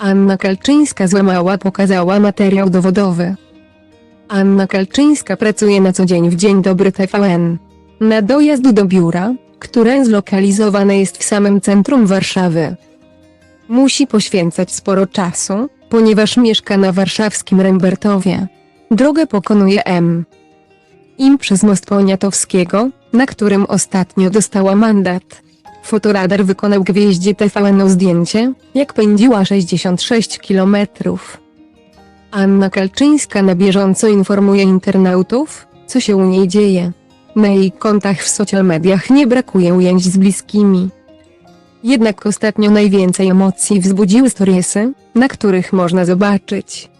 Anna Kalczyńska złamała pokazała materiał dowodowy. Anna Kalczyńska pracuje na co dzień w Dzień Dobry TVN. Na dojazd do biura, które zlokalizowane jest w samym centrum Warszawy. Musi poświęcać sporo czasu, ponieważ mieszka na warszawskim Rembertowie. Drogę pokonuje M. Im przez most Poniatowskiego, na którym ostatnio dostała mandat. Fotoradar wykonał gwieździe TVN zdjęcie, jak pędziła 66 km. Anna Kalczyńska na bieżąco informuje internautów, co się u niej dzieje. Na jej kontach w social mediach nie brakuje ujęć z bliskimi. Jednak ostatnio najwięcej emocji wzbudziły storiesy, na których można zobaczyć.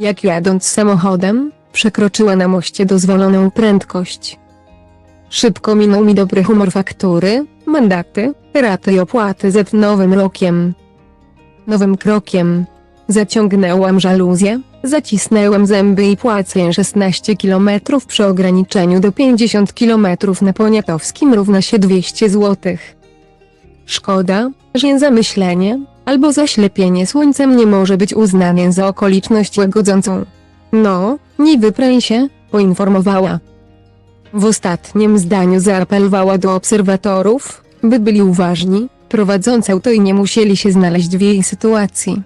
Jak jadąc samochodem, przekroczyła na moście dozwoloną prędkość. Szybko minął mi dobry humor faktury, mandaty, raty i opłaty z nowym rokiem. Nowym krokiem. Zaciągnęłam żaluzję, zacisnęłam zęby i płacę 16 km przy ograniczeniu do 50 km na Poniatowskim równa się 200 zł. Szkoda, że zamyślenie, albo zaślepienie słońcem nie może być uznane za okoliczność łagodzącą. No, nie wypręj się, poinformowała. W ostatnim zdaniu zaapelowała do obserwatorów, by byli uważni, prowadząc auto i nie musieli się znaleźć w jej sytuacji.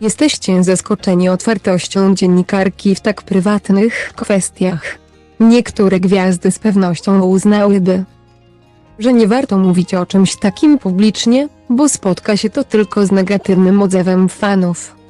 Jesteście zaskoczeni otwartością dziennikarki w tak prywatnych kwestiach. Niektóre gwiazdy z pewnością uznałyby, że nie warto mówić o czymś takim publicznie, bo spotka się to tylko z negatywnym odzewem fanów.